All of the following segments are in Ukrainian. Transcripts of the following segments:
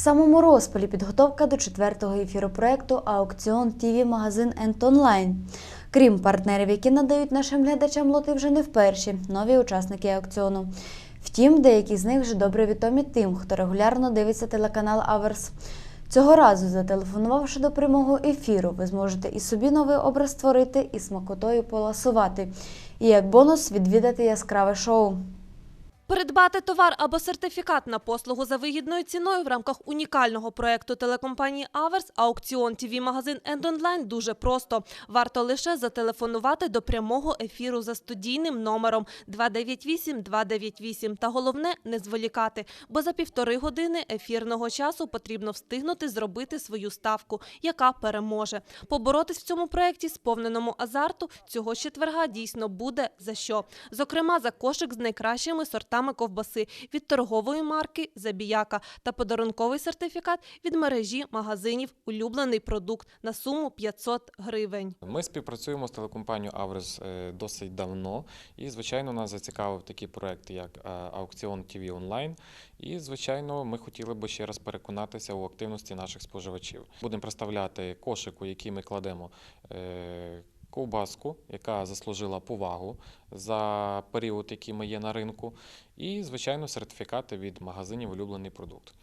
самому розпалі підготовка до четвертого ефіру проекту Аукціон ТІВІ магазин Ент Онлайн. Крім партнерів, які надають нашим глядачам лоти вже не вперше, нові учасники аукціону. Втім, деякі з них вже добре відомі тим, хто регулярно дивиться телеканал Аверс. Цього разу, зателефонувавши до прямого ефіру, ви зможете і собі новий образ створити, і смакотою поласувати. І як бонус відвідати яскраве шоу. Придбати товар або сертифікат на послугу за вигідною ціною в рамках унікального проекту телекомпанії Аверс аукціон ТВ магазин Енд Онлайн дуже просто. Варто лише зателефонувати до прямого ефіру за студійним номером 298 298 та головне не зволікати, бо за півтори години ефірного часу потрібно встигнути зробити свою ставку, яка переможе. Поборотись в цьому проекті сповненому азарту цього четверга дійсно буде за що. Зокрема, за кошик з найкращими сортами ковбаси від торгової марки Забіяка та подарунковий сертифікат від мережі магазинів Улюблений продукт на суму 500 гривень. Ми співпрацюємо з телекомпанією Аврес е, досить давно, і звичайно нас зацікавив такий проект, як е, аукціон ТВ онлайн. І звичайно, ми хотіли би ще раз переконатися у активності наших споживачів. Будемо представляти кошику, який ми кладемо. Ковбаску, яка заслужила повагу за період, який ми є на ринку, і, звичайно, сертифікати від магазинів улюблений продукт.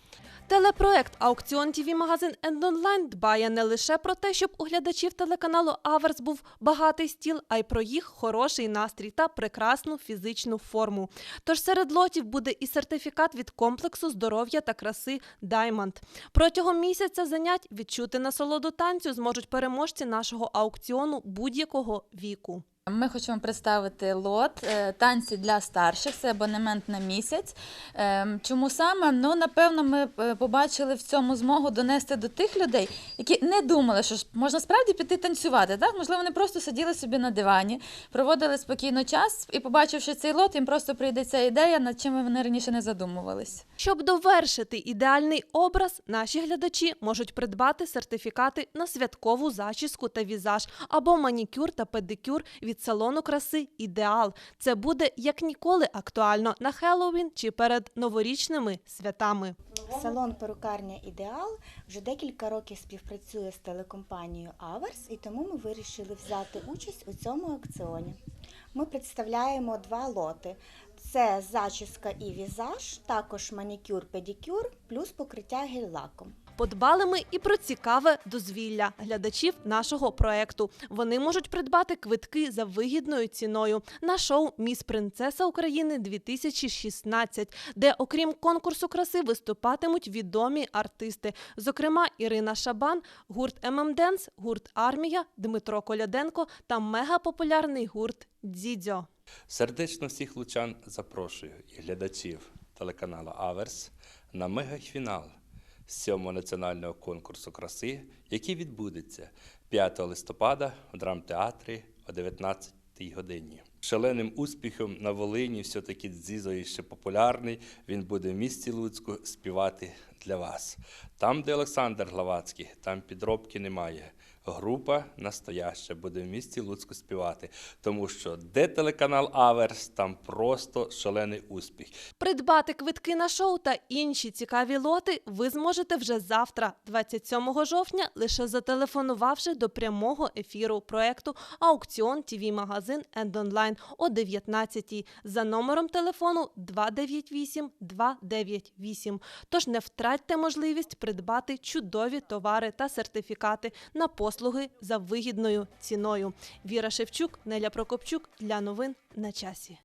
Телепроект Аукціон ТВ магазин Енд Онлайн дбає не лише про те, щоб у глядачів телеканалу Аверс був багатий стіл, а й про їх хороший настрій та прекрасну фізичну форму. Тож серед лотів буде і сертифікат від комплексу здоров'я та краси Даймонд. Протягом місяця занять відчути насолоду танцю зможуть переможці нашого аукціону будь-якого віку. Ми хочемо представити лот е, танці для старших. Це абонемент на місяць. Ем, Чому саме? Ну, напевно, ми е, побачили в цьому змогу донести до тих людей, які не думали, що можна справді піти танцювати. Так? Можливо, вони просто сиділи собі на дивані, проводили спокійно час і, побачивши цей лот, їм просто прийде ця ідея, над чим вони раніше не задумувались. Щоб довершити ідеальний образ, наші глядачі можуть придбати сертифікати на святкову зачіску та візаж або манікюр та педикюр від салону краси Ідеал. Це буде як ніколи актуально на Хеллоуін чи перед новорічними святами. Салон перукарня Ідеал вже декілька років співпрацює з телекомпанією Аверс, і тому ми вирішили взяти участь у цьому аукціоні. Ми представляємо два лоти: це зачіска і візаж, також манікюр, педикюр, плюс покриття гель-лаком. Подбали ми і про цікаве дозвілля глядачів нашого проекту. Вони можуть придбати квитки за вигідною ціною на шоу Міс Принцеса України 2016 де, окрім конкурсу краси, виступатимуть відомі артисти, зокрема Ірина Шабан, гурт ММДенс, гурт Армія, Дмитро Коляденко та мегапопулярний гурт Дзідзьо. Сердечно всіх лучан запрошую і глядачів телеканалу Аверс на мегафінал. 7-го національного конкурсу краси, який відбудеться 5 листопада в драмтеатрі о 19 годині. Шаленим успіхом на Волині все-таки Дзізо ще популярний. Він буде в місті Луцьку співати для вас. Там, де Олександр Главацький, там підробки немає. Група настояща буде в місті Луцьку співати, тому що де телеканал Аверс, там просто шалений успіх. Придбати квитки на шоу та інші цікаві лоти ви зможете вже завтра, 27 жовтня, лише зателефонувавши до прямого ефіру проекту Аукціон ТВ магазин Енд Онлайн о 19 за номером телефону 298 298. Тож не втратьте можливість придбати чудові товари та сертифікати на послуги за вигідною ціною. Віра Шевчук, Неля Прокопчук для новин на часі.